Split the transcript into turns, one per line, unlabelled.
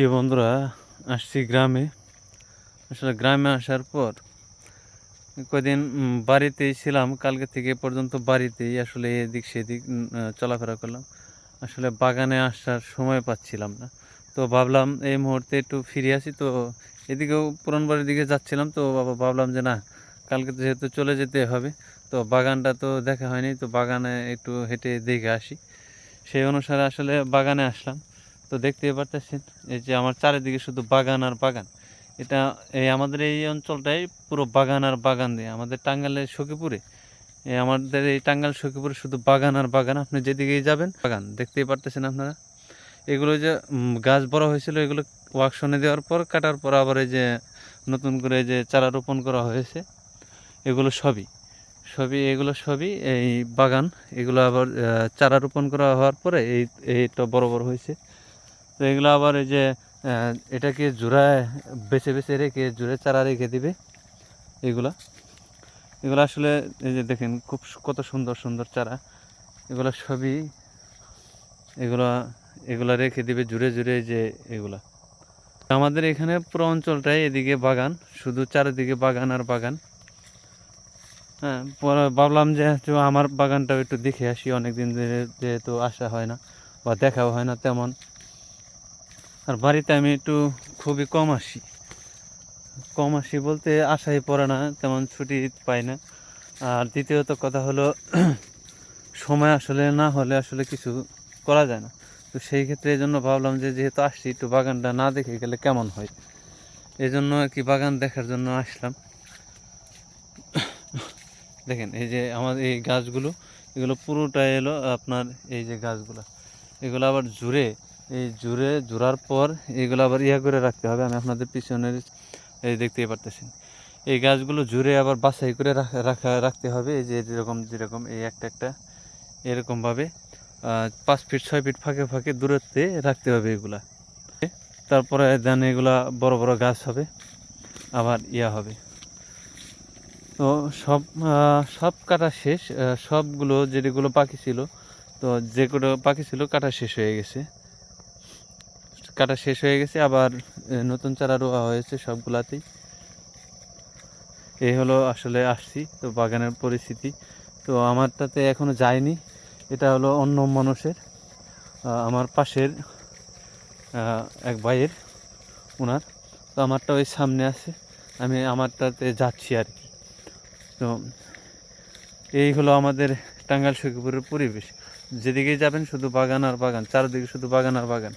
প্রিয় বন্ধুরা, আসছি গ্রামে। আসলে গ্রামে আসার পর কদিন বাড়িতেই ছিলাম। কালকে থেকে পর্যন্ত বাড়িতেই আসলে এদিক সেদিক চলাফেরা করলাম। আসলে বাগানে আসার সময় পাচ্ছিলাম না। তো ভাবলাম এই মুহূর্তে একটু ফিরে আসি। তো এদিকেও পুরান বাড়ির দিকে যাচ্ছিলাম। তো বাবা, ভাবলাম যে না, কালকে তো যেহেতু চলে যেতে হবে, তো বাগানটা তো দেখা হয়নি। তো বাগানে একটু হেঁটে দেখে আসি। সেই অনুসারে আসলে বাগানে আসলাম। তো দেখতেই পারতেছেন, এই যে আমার চারিদিকে শুধু বাগান আর বাগান। এটা এই আমাদের এই অঞ্চলটাই পুরো বাগান আর বাগান দিয়ে। আমাদের টাঙ্গাইলের সখীপুরে আমাদের এই টাঙ্গাল সখীপুরে শুধু বাগান আর বাগান। আপনি যেদিকেই যাবেন, বাগান। দেখতেই পারতেছেন আপনারা? এগুলো যে গাছ বড় হয়েছিল, এগুলো ওয়াকশনে দেওয়ার পর, কাটার পর আবার এই যে নতুন করে যে চারা রোপণ করা হয়েছে। এগুলো সবই সবই, এগুলো সবই এই বাগান। এগুলো আবার চারা রোপণ করা হওয়ার পরে এই, এইটা বড় বড় হয়েছে। তো এগুলো আবার এই যে এটাকে জোড়ায় বেছে বেছে রেখে, জোড়ে চারা রেখে দিবে এগুলা। এগুলো আসলে এই যে দেখেন খুব কত সুন্দর সুন্দর চারা। এগুলো সবই এগুলা এগুলা রেখে দিবে জুড়ে জুড়ে যে এগুলা। আমাদের এখানে পুরো অঞ্চলটাই এদিকে বাগান, শুধু চারিদিকে বাগান আর বাগান। হ্যাঁ ভাবলাম যে আমার বাগানটাও একটু দেখে আসি অনেক দিন ধরে যেহেতু আসা হয় না বা দেখাও হয় না তেমন। আর বাড়িতে আমি একটু খুবই কম আসি। কম আসি বলতে আশাই পড়ে না, তেমন ছুটি পাই না। আর দ্বিতীয়ত কথা হলো, সময় আসলে না হলে আসলে কিছু করা যায় না। তো সেই ক্ষেত্রে এই জন্য ভাবলাম যে যেহেতু আসছি, একটু বাগানটা না দেখে গেলে কেমন হয়? এই জন্য আর কি বাগান দেখার জন্য আসলাম। দেখেন, এই যে আমাদের এই গাছগুলো, এগুলো পুরোটাই এলো আপনার এই যে গাছগুলো। এগুলো আবার জুড়ে এই জুড়ে, জোড়ার পর এগুলো আবার ইয়া করে রাখতে হবে। আমি আপনাদের পিছনের এই দেখতেই পারতেছি এই গাছগুলো জুড়ে আবার বাছাই করে রাখা রাখা, রাখতে হবে। এই যে যেরকম যেরকম এই একটা একটা এরকমভাবে পাঁচ ফিট, ছয় ফিট ফাঁকে ফাঁকে দূরত্বে রাখতে হবে এগুলা। তারপরে দেন এগুলা বড় বড় গাছ হবে, আবার ইয়া হবে। তো সব সব কাটা শেষ। সবগুলো যেগুলো বাকি ছিল, তো যে যেগুলো বাকি ছিল কাটা শেষ হয়ে গেছে। কাটা শেষ হয়ে গেছে, আবার নতুন চারা রোয়া হয়েছে সবগুলাতেই। এই হলো আসলে আসছি, তো বাগানের পরিস্থিতি। তো আমারটাতে এখনও যায়নি, এটা হলো অন্য মানুষের আমার পাশের এক ভাইয়ের ওনার তো আমারটা ওই সামনে আছে, আমি আমারটাতে যাচ্ছি আর কি। তো এই হলো আমাদের টাঙ্গাইল সখীপুরের পরিবেশ। যেদিকেই যাবেন শুধু বাগান আর বাগান, চারদিকে শুধু বাগান আর বাগান।